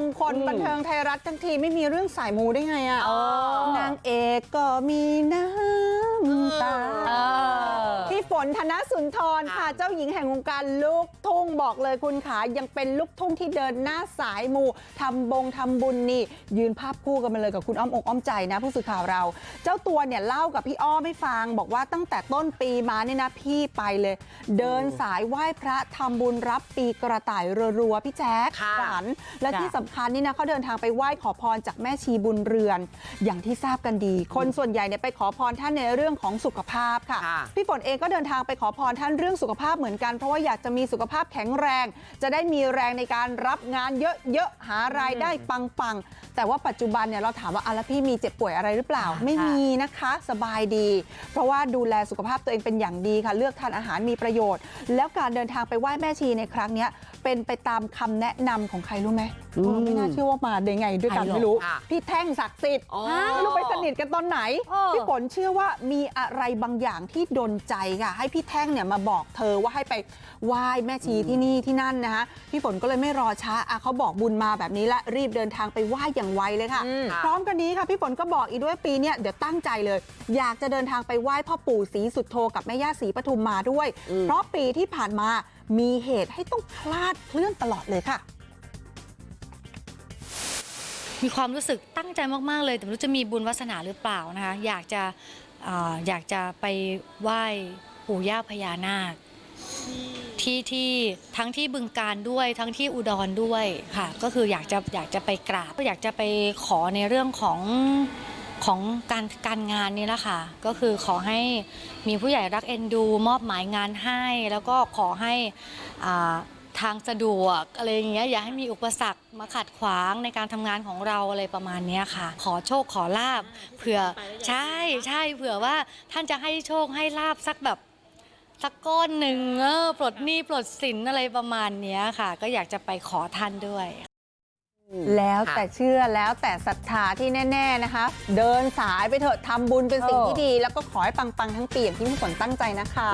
งคลบันเทิงไทยรัฐทั้งทีไม่มีเรื่องสายมูได้ไงอะเออนางเอกก็มีน้ำตาเออพี่ ฝนธนสุนทรค่ะเจ้าหญิงแห่งวงการลูกทุ่งบอกเลยคุณขายังเป็นลูกทุ่งที่เดินหน้าสายมูทำบงทำบุญนี่ยืนภาพคู่กันมาเลยกับคุณอ้อมอกอ้อมใจนะผู้สื่อข่าวเรา เจ้าตัวเนี่ยเล่ากับพี่อ้อมให้ฟัง บอกว่าตั้งแต่ต้นปีมาเนี่ยนะพี่ไปเลย เดินสายไหว้พระทำบุญรับปีกระต่ายรัวๆพี่แจ๊คค่ะขวัญและจ้ะที่สำคัญนี่นะเขาเดินทางไปไหว้ขอพรจากแม่ชีบุญเรือน อย่างที่ทราบกันดี คนส่วนใหญ่เนี่ยไปขอพรท่านในเรื่องของสุขภาพค่ะค่ะพี่ฝนเองก็เดินทางไปขอพรท่านเรื่องสุขภาพเหมือนกันเพราะว่าอยากจะมีสุขภาพแข็งแรง จะได้มีแรงในการรับงานเยอะๆหารายได้ปังๆ แต่ว่าปัจจุบันเนี่ยเราถามว่าอะแล้วพี่มีเจ็บป่วยอะไรหรือเปล่าค่ะไม่มีนะคะสบายดี เพราะว่าดูแลสุขภาพตัวเองเป็นอย่างดีค่ะ เลือกทานอาหารมีประโยชน์ แล้วการเดินทางไปไหว้แม่ชีในครั้งเนี้ย เป็นไปตามคำแนะนำของใครรู้ไหมเออไม่น่าเชื่อว่ามาได้ไงด้วยกันใครหรอไม่รู้ค่ะพี่แท่งศักดิ์สิทธิ์อ๋อไม่รู้ไปสนิทกันตอนไหนเออพี่ฝนเชื่อว่ามีอะไรบางอย่างที่ดนใจค่ะ ให้พี่แท่งเนี่ยมาบอกเธอว่าให้ไปไหว้แม่ชีที่นี่ที่นั่นนะคะพี่ฝนก็เลยไม่รอช้าอะเขาบอกบุญมาแบบนี้ละรีบเดินทางไปไหว้อย่างไวเลยค่ะอืมพร้อมกันนี้ค่ะพี่ฝนก็บอกอีกด้วยปีเนี้ยเดี๋ยวตั้งใจเลย อยากจะเดินทางไปไหว้พ่อปู่ศรีสุดโทกับแม่ย่าศรีปทุมมาด้วยอืมเพราะปีที่ผ่านมา มีเหตุให้ต้องคลาดเคลื่อนตลอดเลยค่ะ มีความรู้สึกตั้งใจมาก ๆ เลย แต่ไม่รู้จะมีบุญวาสนาหรือเปล่านะคะ อยากจะเอ่ออยากจะไปไหว้ปู่ย่าพญานาค ที่ที่ทั้งที่บึงการด้วยทั้งที่อุดรด้วยค่ะ ก็คืออยากจะอยากจะไปกราบก็อยากจะไปขอในเรื่องของ ของการการงานนี่แหละค่ะ ก็คือขอให้มีผู้ใหญ่รักเอ็นดู มอบหมายงานให้ แล้วก็ขอให้อ่าทางสะดวกอะไรอย่างเงี้ยอย่าให้มีอุปสรรคมาขัดขวางในการทำงานของเราอะไรประมาณนี้ค่ะ ขอโชคขอลาบเผื่อใช่ใช่เผื่อว่าท่านจะให้โชคให้ลาบสักแบบสักก้อนหนึ่งเออปลดหนี้ปลดสินอะไรประมาณนี้ค่ะ ก็อยากจะไปขอท่านด้วย แล้วแต่เชื่อแล้วแต่ศรัทธาที่แน่ๆนะคะ เดินสายไปเถอะทำบุญเป็นสิ่งที่ดี แล้วก็ขอให้ปังๆทั้งปีอย่างที่พี่ฝนตั้งใจนะคะ